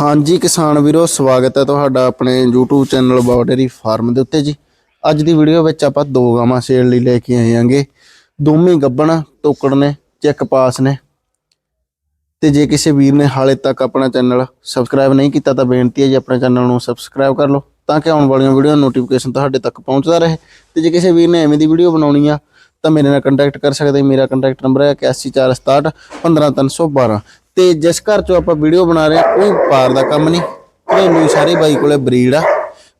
ਹਾਂਜੀ ਕਿਸਾਨ ਵੀਰੋ, ਸਵਾਗਤ ਹੈ ਤੁਹਾਡਾ ਆਪਣੇ YouTube ਚੈਨਲ ਬਾਉਡਰੀ ਫਾਰਮ ਦੇ ਉੱਤੇ ਜੀ। ਅੱਜ ਦੀ ਵੀਡੀਓ ਵਿੱਚ ਆਪਾਂ ਦੋ ਗਾਵਾਂ ਸੇਲ ਲਈ ਲੈ ਕੇ ਆਏ ਆਂਗੇ ਦੋਵੇਂ ਗੱਬਣ ਟੋਕੜ ਨੇ, ਚੈੱਕ ਪਾਸ ਨੇ। ਤੇ ਜੇ ਕਿਸੇ ਵੀਰ ਨੇ ਹਾਲੇ ਤੱਕ ਆਪਣਾ ਚੈਨਲ ਸਬਸਕ੍ਰਾਈਬ ਨਹੀਂ ਕੀਤਾ ਤਾਂ ਬੇਨਤੀ ਹੈ ਜੀ ਆਪਣੇ ਚੈਨਲ ਨੂੰ ਸਬਸਕ੍ਰਾਈਬ ਕਰ ਲਓ, ਤਾਂ ਕਿ ਆਉਣ ਵਾਲੀਆਂ ਵੀਡੀਓ ਨੋਟੀਫਿਕੇਸ਼ਨ ਤੁਹਾਡੇ ਤੱਕ ਪਹੁੰਚਦਾ ਰਹੇ। ਤੇ ਜੇ ਕਿਸੇ ਵੀਰ ਨੇ ਐਵੇਂ ਦੀ ਵੀਡੀਓ ਬਣਾਉਣੀ ਆ, ਤਾਂ ਮੇਰੇ ਨਾਲ ਕੰਟੈਕਟ ਕਰ ਸਕਦੇ। ਮੇਰਾ ਕੰਟੈਕਟ ਨੰਬਰ ਹੈ 8146 15312 ਤੇ ਜਿਸ ਘਰ ਚੋਂ ਆਪਾਂ ਵੀਡੀਓ ਬਣਾ ਰਹੇ ਹਾਂ ਕੋਈ ਪਾਰ ਦਾ ਕੰਮ ਨਹੀਂ। ਘਰੇਲੂ ਸਾਰੀ ਬਾਈ ਕੋਲੇ ਬਰੀਡ ਆ।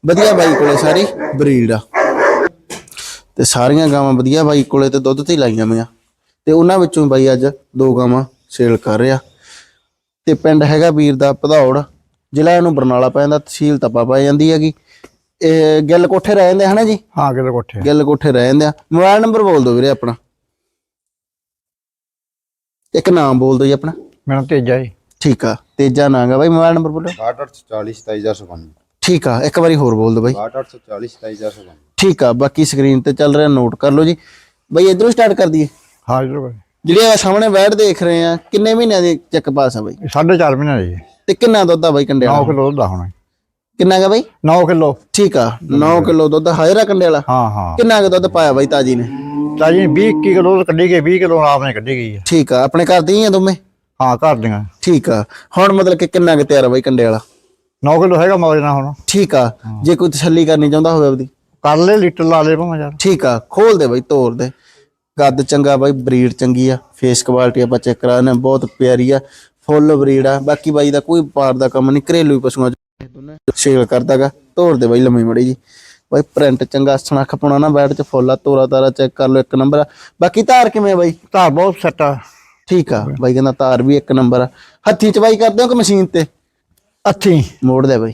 ਵਧੀਆ ਬਾਈ ਕੋਲੇ ਸਾਰੀ ਬਰੀਡ ਆ। ਤੇ ਸਾਰੀਆਂ ਗਾਵਾਂ ਵਧੀਆ ਬਾਈ ਕੋਲੇ ਤੇ ਦੁੱਧ ਤੇ ਲਾਈਆਂ ਮੀਆਂ ਤੇ ਉਹਨਾਂ ਵਿੱਚੋਂ ਬਾਈ ਅੱਜ ਦੋ ਗਾਵਾਂ ਸੇਲ ਕਰ ਰਿਹਾ। ਤੇ ਪਿੰਡ ਹੈਗਾ ਵੀਰ ਦਾ ਭਦੌੜ। ਜ਼ਿਲ੍ਹਾ ਇਹਨੂੰ ਬਰਨਾਲਾ ਪੈਂਦਾ ਤਹਿਸੀਲ ਤਪਾ ਪੈ ਜਾਂਦੀ ਹੈਗੀ। ਇਹ ਗਿੱਲ ਕੋਠੇ ਰਹਿ ਜਾਂਦੇ ਹਨਾ ਜੀ? ਹਾਂ ਕਿਤੇ ਕੋਠੇ ਗਿੱਲ ਕੋਠੇ ਰਹਿ ਜਾਂਦੇ ਆ। ਮੋਬਾਈਲ ਨੰਬਰ ਬੋਲ ਦਿਓ ਵੀਰੇ ਆਪਣਾ। ਇੱਕ ਨਾਮ ਬੋਲ ਦਿਓ ਜੀ ਆਪਣਾ। ਮੇਰਾ ਤੇਜਾ ਜੀ। ਠੀਕ ਆ ਤੇਜਾ ਨਾਂ ਗਾ ਬਾਈ ਮੋਬਾਈਲ ਨੰਬਰ ਬੋਲੋ। 6840 ਠੀਕ ਆ ਇੱਕ ਵਾਰੀ ਹੋਰ ਬੋਲ ਦਿਓ ਬਾਈ। 6840 ਠੀਕ ਆ ਬਾਕੀ ਸਕਰੀਨ ਤੇ ਚੱਲ ਰਿਹਾ ਨੋਟ ਕਰ ਲਓ ਜੀ। ਬਾਈ ਇਧਰੋਂ ਸਟਾਰਟ ਕਰ ਦਈਏ। ਹਾਂ ਜਰੂਰ ਜਿਹੜੀ ਆ ਸਾਹਮਣੇ ਬੈਠ ਦੇਖ ਰਹੇ ਆ ਕਿੰਨੇ ਮਹੀਨਿਆਂ ਦੀ ਚੱਕ ਪਾਸ ਆ ਬਾਈ? ਸਾਢੇ ਚਾਰ ਮਹੀਨੇ ਦੀ ਤੇ ਕਿੰਨਾ ਦੁੱਧ ਆ ਬਾਈ ਕੰਡੇ 9 ਵਾਲਾ? ਕਿਲੋ ਦੁੱਧ ਆ ਹੁਣ। ਕਿੰਨਾ ਗਾ ਬਾਈ? 9 ਕਿਲੋ। ਠੀਕ ਆ 9 ਕਿਲੋ ਦੁੱਧ ਹਾਜ਼ਰਾ ਕੰਡੇ ਵਾਲਾ? ਹਾਂ ਹਾਂ। ਕਿੰਨਾ ਕੁ ਦੁੱਧ ਪਾਇਆ ਬਾਈ ਤਾਜੀ ਨੇ? ਤਾਂ ਜੀ 20 21 ਕਿਲੋ ਦੁੱਧ ਕੱਢੀ ਗਈ 20 ਕਿਲੋ ਆਪ ਨੇ ਕੱਢੀ ਗਈ ਹੈ ਠੀਕ ਆ ਆਪਣੇ ਘਰ ਦੀ ਹੀ ਆ ਦੋਵੇਂ? ਹਾਂ ਘਰ ਦੀਆਂ ਠੀਕ ਆ। ਹੁਣ ਮਤਲਬ ਕਿ ਕਿੰਨਾ ਕੁ ਤਿਆਰ ਆ ਬਾਈ ਕੰਡੇ ਵਾਲਾ? 9 ਕਿਲੋ ਹੈਗਾ ਮੌਜ ਨਾਲ ਹੁਣ। ਠੀਕ ਆ। ਜੇ ਕੋਈ ਤਸੱਲੀ ਕਰਨੀ ਚਾਹੁੰਦਾ ਹੋਵੇ ਆਪਦੀ। ਕਰ ਲੈ ਲੀਟਰ ਲਾ ਲੈ ਭਾਵੇਂ ਯਾਰ। ਠੀਕ ਆ। ਖੋਲ ਦੇ ਬਾਈ ਤੋੜ ਦੇ। ਕੱਦ ਚੰਗਾ ਬਾਈ ਬਰੀਡ ਚੰਗੀ ਆ। ਫੇਸ ਕੁਆਲਿਟੀ ਆਪਾਂ ਚੈੱਕ ਕਰਾ ਨੇ ਬਹੁਤ ਪਿਆਰੀ ਆ। ਫੁੱਲ ਬਰੀਡ ਆ। ਬਾਕੀ ਬਾਈ ਦਾ ਕੋਈ ਪਾਰ ਦਾ ਕੰਮ ਨਹੀਂ ਘਰੇਲੂ ਹੀ ਪਸ਼ੂਆਂ ਚ ਸੇਲ ਕਰਦਾਗਾ। ਤੋੜ ਦੇ ਬਾਈ ਲੰਮੀ ਮੜੀ ਜੀ। ਬਾਈ ਪ੍ਰਿੰਟ ਚੰਗਾ ਸਣਾ ਖਪਣਾ ਨਾ ਬੈਠ ਚ ਫੁੱਲ ਆ ਤੋਰਾ ਤਾਰਾ ਚੈੱਕ ਕਰ ਲਓ ਇੱਕ ਨੰਬਰ ਬਾਕੀ ਧਾਰ ਕਿਵੇਂ ਬਾਈ? ਧਾਰ ਬਹੁਤ ਸੈੱਟ ਠੀਕ ਆ ਬਾਈ ਕਹਿੰਦਾ ਧਾਰ ਵੀ ਇੱਕ ਨੰਬਰ ਆ। ਹੱਥੀ ਚ ਬਾਈ ਕਰਦੇ ਹੋ ਕਿ ਮਸ਼ੀਨ ਤੇ? ਅੱਥੀ ਮੋੜ ਦੇ ਬਾਈ।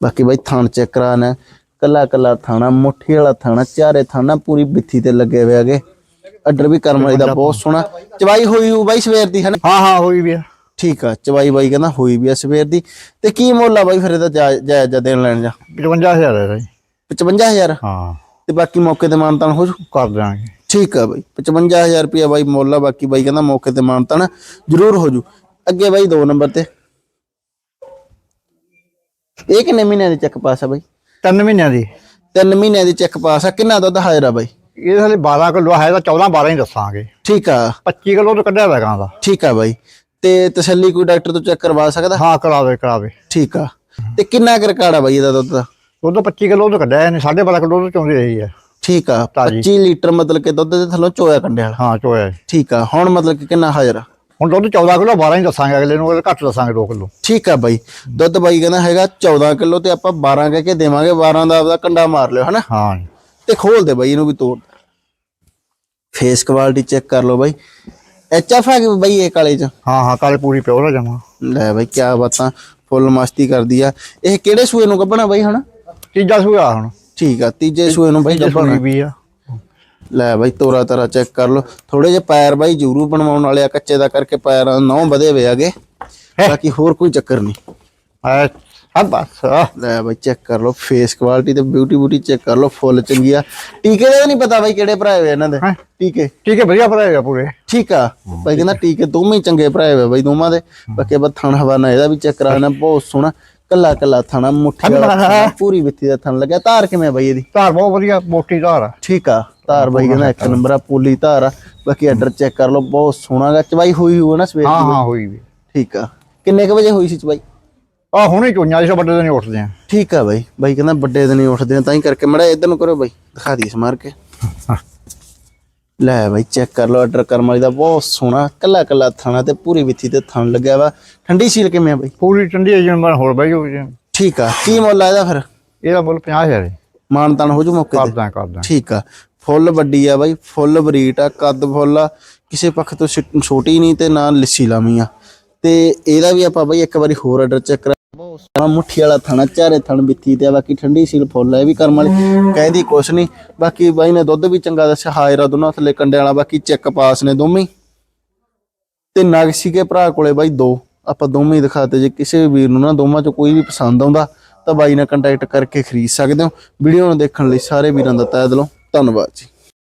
ਬਾਕੀ ਬਾਈ ਥਾਣ ਚੈੱਕ ਕਰਾਣਾ ਕੱਲਾ ਕੱਲਾ ਥਾਣਾ ਮੁੱਠੀ ਵਾਲਾ ਥਾਣਾ ਚਾਰੇ ਥਾਣਾ ਪੂਰੀ ਬਿੱਥੀ ਤੇ ਲੱਗੇ ਹੋਏ ਅੱਡਰ ਵੀ ਕਰਮ ਵਾਲੀ ਦਾ ਬਹੁਤ ਸੋਹਣਾ। ਚਵਾਈ ਹੋਈ ਹੋਊ ਬਾਈ ਸਵੇਰ ਦੀ ਹਨਾ? ਹਾਂ ਹਾਂ ਹੋਈ ਵੀ ਆ। ਠੀਕ ਆ ਚਵਾਈ ਬਾਈ ਕਹਿੰਦਾ ਹੋਈ ਵੀ ਆ ਸਵੇਰ ਦੀ। ਤੇ ਕੀ ਮੁੱਲ ਆ ਬਾਈ ਫਿਰ ਇਹਦਾ ਜਾਇਜ਼ ਜਾਇਜ਼ ਦੇਣ ਲੈਣ ਜਾ 55000 ਹੈ ਜੀ 55000 ਹਾਂ। ਤੇ ਬਾਕੀ ਮੌਕੇ ਤੇ ਮਾਨਤਾਨ ਹੋ ਜੂ? ਕਰ ਦਿਆਂਗੇ। ਠੀਕ ਆ ਬਾਈ। 55000 ਰੁਪਇਆ ਬਾਈ ਮੁੱਲ ਬਾਕੀ ਬਾਈ ਕਹਿੰਦਾ ਮੌਕੇ ਤੇ ਮਾਨਤਾਨ ਜ਼ਰੂਰ ਹੋ ਜੂ ਅੱਗੇ ਬਾਈ 2 ਨੰਬਰ ਤੇ। ਇਹ ਕਿੰਨੇ ਮਹੀਨਿਆਂ ਦੀ ਚੈੱਕ ਪਾਸ ਆ ਬਾਈ? ਤਿੰਨ ਮਹੀਨਿਆਂ ਦੀ। ਤਿੰਨ ਮਹੀਨਿਆਂ ਦੀ ਚੈੱਕ ਪਾਸ ਆ। ਕਿੰਨਾ ਦੁੱਧ ਹਾਜ਼ਰ ਆ ਬਾਈ? ਇਹ ਹਲੇ 12 ਕਿਲੋ ਹੈ ਤਾਂ 14 12 ਹੀ ਦੱਸਾਂਗੇ। ਠੀਕ ਆ। 25 ਕਿਲੋ ਤਾਂ ਕੱਢਿਆ ਹੋਇਆ ਗਾਂ ਦਾ। ਠੀਕ ਆ ਬਾਈ। ਤੇ ਤਸੱਲੀ ਕੋਈ ਡਾਕਟਰ ਤੋਂ ਚੈੱਕ ਕਰਵਾ ਸਕਦਾ? ਹਾਂ ਕਰਾਵੇ ਕਰਾਵੇ। ਠੀਕ ਆ। ਤੇ ਕਿੰਨਾ ਕੁ ਰਿਕਾਰਡ ਆ ਬਾਈ ਇਹਦਾ ਦੁੱਧ ਦਾ? ਦੁੱਧ 25 ਕਿਲੋ ਤਾਂ ਕੱਢਿਆ ਇਹਨੇ 12.5 ਕਿਲੋ ਤਾਂ ਚੋਂਦੀ ਰਹੀ ਹੈ ਠੀਕ ਆ ਤਾਜ਼ੀ। 25 ਲੀਟਰ ਮਤਲਬ ਕਿ ਦੁੱਧ ਦੇ ਥੱਲੋਂ ਚੋਇਆ ਕੰਡੇ ਵਾਲਾ। ਹਾਂ ਚੋਇਆ ਠੀਕ ਆ ਹੁਣ ਮਤਲਬ ਕਿ ਕਿੰਨਾ ਹਾਜ਼ਰ? ਆ ਹੁਣ ਦੁੱਧ 14 ਕਿਲੋ 12 ਹੀ ਦੱਸਾਂਗੇ ਅਗਲੇ ਨੂੰ ਘੱਟ ਦੱਸਾਂਗੇ 2 ਕਿਲੋ। ਠੀਕ ਆ ਬਾਈ ਦੁੱਧ ਬਾਈ ਕਹਿੰਦਾ ਹੈਗਾ 14 ਕਿਲੋ ਤੇ ਆਪਾਂ 12 ਕਹਿ ਕੇ ਦੇਵਾਂਗੇ 12 ਦਾ ਆਪਦਾ ਕੰਡਾ ਮਾਰ ਲਿਓ ਹਨਾ? ਹਾਂ। ਤੇ ਖੋਲ ਦੇ ਬਾਈ ਇਹਨੂੰ ਵੀ ਤੋੜ। ਫੇਸ ਕੁਆਲਿਟੀ ਚੈੱਕ ਕਰ ਲਓ ਬਾਈ। ਐਚਐਫ ਆ ਕਿ ਬਾਈ ਇਹ ਕਾਲੇ ਚ? ਹਾਂ ਹਾਂ ਕਾਲੇ ਪੂਰੀ ਪਿਓਰ ਆ ਜਮਾ ਲੈ ਬਾਈ ਕੀ ਬਾਤਾਂ ਫੁੱਲ ਮਸਤੀ ਕਰਦੀ ਆ। ਇਹ ਕਿਹੜੇ ਸੂਏ ਨੂੰ ਗੱਭਣਾ ਬਾਈ ਹਨਾ ਤੀਜਾ ਸੂਆ ਹੁਣ। ਠੀਕ ਆ ਤੀਜੇ ਸੂਏ ਨੂੰ ਬਾਈ ਗੱਭਣਾ ਵੀ ਆ। ਲੈ ਬਾਈ ਤੋਰਾ ਤਾਰਾ ਚੈੱਕ ਕਰ ਲਓ। ਥੋੜੇ ਜਿਹੇ ਪੈਰ ਬਾਈ ਜੂਰੂ ਬਣਵਾਉਣ ਵਾਲੇ ਆ ਕੱਚੇ ਦਾ ਕਰਕੇ ਪੈਰਾਂ ਨੌ ਵਧੇ ਹੋਏ ਆਗੇ ਬਾਕੀ ਹੋਰ ਕੋਈ ਚੱਕਰ ਨਹੀਂ। ਐ ਸਭ ਬਸ। ਆ। ਲੈ ਬਾਈ ਚੈੱਕ ਕਰ ਲਓ। ਫੇਸ ਕੁਆਲਿਟੀ ਤੇ ਬਿਊਟੀ ਬਿਊਟੀ ਚੈੱਕ ਕਰ ਲਓ ਫੁੱਲ ਚੰਗੀ ਆ। ਟੀਕੇ ਦਾ ਨਹੀਂ ਪਤਾ ਬਾਈ ਕਿਹੜੇ ਭਰਾਏ ਹੋਏ ਇਹਨਾਂ ਦੇ? ਟੀਕੇ। ਹੈ ਵਧੀਆ ਭਰਾਏਗਾ ਪੂਰੇ। ਠੀਕ ਆ। ਬਾਈ ਕਹਿੰਦਾ ਟੀਕੇ ਦੋਵੇਂ ਚੰਗੇ ਭਰਾਏ ਹੋਏ ਬਾਈ ਦੋਵਾਂ ਦੇ। ਬਾਕੀ ਬਾ ਥਣ ਹਵਾਨਾ ਇਹਦਾ ਵੀ ਚੈੱਕ ਕਰਾਣਾ ਬਹੁਤ ਸੋਹਣਾ। ਕੱਲਾ ਕੱਲਾ ਥਣਾ ਮੁੱਠੀ ਵਾਲਾ ਪੂਰੀ ਵਿੱਥੀ ਦਾ ਥਣ ਲੱਗਿਆ। ਧਾਰ ਕਿਵੇਂ ਬਾਈ ਇਹਦੀ? ਧਾਰ ਬਹੁਤ ਵਧੀਆ ਮੋਟੀ ਧਾਰ ਆ। ਠੀਕ ਆ ਧਾਰ ਬਾਈ ਕਹਿੰਦਾ ਇੱਕ ਨੰਬਰ ਆ ਪੋਲੀ ਧਾਰ ਆ। ਬਾਕੀ ਆਰਡਰ ਚੈੱਕ ਕਰ ਲਓ ਬਹੁਤ ਸੋਹਣਾ ਗਾ। ਚਵਾਈ ਹੋਈ ਹੋਊ ਨਾ ਸਵੇਰ ਹਾਂ ਦੀ। ਹਾਂ ਹੋਈ ਵੀ। ਠੀਕ ਆ। ਕਿੰਨੇ ਕ ਵਜੇ ਹੋਈ ਸੀ ਚਵਾਈ ਆ ਹੁਣੇ ਚੋਈਆਂ ਜਿਸ ਵੱਡੇ ਦਿਨ ਉੱਠਦੇ ਆ। ਠੀਕ ਆ ਬਾਈ। ਬਾਈ ਕਹਿੰਦਾ ਵੱਡੇ ਦਿਨ ਹੀ ਉੱਠਦੇ ਆ ਤਾਂ ਹੀ ਕਰਕੇ। ਮੜਾ ਇਧਰ ਨੂੰ ਕਰੋ ਬਾਈ। ਦਿਖਾ ਦੀ ਸਮਾਰ ਕੇ। ਲੈ ਬਾਈ ਚੈੱਕ ਕਰ ਲਓ ਆਰਡਰ ਕਰਮ ਵਾਲੀ ਦਾ ਬਹੁਤ ਸੋਹਣਾ ਕੱਲਾ ਕੱਲਾ ਥਾਣਾ ਤੇ ਪੂਰੀ ਵਿੱਥੀ ਤੇ ਥਣ ਲੱਗਿਆ ਵਾ। ਠੰਡੀ ਸੀਲ ਕਿਵੇਂ ਆ ਬਾਈ? ਪੂਰੀ ਠੰਡੀ ਜਿਵੇਂ ਮੈਂ ਹੋਰ ਬਾਈ ਹੋ ਜੀ ਠੀਕ ਆ ਕੀ ਮੁੱਲ ਆ ਇਹਦਾ ਫਿਰ? ਇਹਦਾ ਮੁੱਲ 50000 ਹੈ। ਮਾਨ ਤਾਨ ਹੋ ਜੂ ਮੌਕੇ ਤੇ? ਕਰਦਾ ਕਰਦਾ ਠੀਕ ਆ ਫੁੱਲ ਵੱਡੀ ਆ ਬਾਈ ਫੁੱਲ ਬਰੀਟ ਆ ਕੱਦ ਫੁੱਲ ਆ। ਕਿਸੇ ਪੱਖ ਤੋਂ ਛੋਟੀ ਨਹੀਂ ਤੇ ਨਾ ਲਿੱਸੀ ਲਾਵੀਂ ਆ। ਤੇ ਇਹਦਾ ਵੀ ਆਪਾਂ ਬਾਈ ਇੱਕ ਵਾਰੀ ਹੋਰ ਆਰਡਰ ਚੈੱਕ ਕਰਾ ਬਹੁਤ ਸੋਹਣਾ ਮੁੱਠੀ ਵਾਲਾ ਥਣਾ ਚਾਰੇ ਥਣ ਬਿੱਤੀ ਤੇ ਬਾਕੀ ਠੰਡੀ ਸੀਲ ਫੁੱਲ ਆ, ਇਹ ਵੀ ਕਰਮ ਵਾਲੀ। ਕਹਿੰਦੀ ਕੁਛ ਨਹੀਂ ਬਾਕੀ ਬਾਈ ਨੇ ਦੁੱਧ ਵੀ ਚੰਗਾ ਦੱਸਿਆ ਹਾਇਰਾ ਦੋਨਾਂ ਥੱਲੇ ਕੰਡੇ ਵਾਲਾ, ਬਾਕੀ ਚੈੱਕ ਪਾਸ ਨੇ ਦੋਵੇਂ। ਤੇ ਨਗ ਸੀਗੇ ਭਰਾ ਕੋਲੇ ਬਾਈ ਦੋ, ਆਪਾਂ ਦੋਵੇਂ ਦਿਖਾਤੇ ਜੇ ਕਿਸੇ ਵੀਰ ਨੂੰ ਨਾ ਦੋਵਾਂ ਚੋਂ ਕੋਈ ਵੀ ਪਸੰਦ ਆਉਂਦਾ, ਤਾਂ ਬਾਈ ਨਾਲ ਕੰਟੈਕਟ ਕਰਕੇ ਖਰੀਦ ਸਕਦੇ ਹੋ। ਵੀਡੀਓ ਨੂੰ ਦੇਖਣ ਲਈ ਸਾਰੇ ਵੀਰਾਂ ਦਾ ਤਹਿ ਦਿਲੋਂ, ਧੰਨਵਾਦ ਜੀ।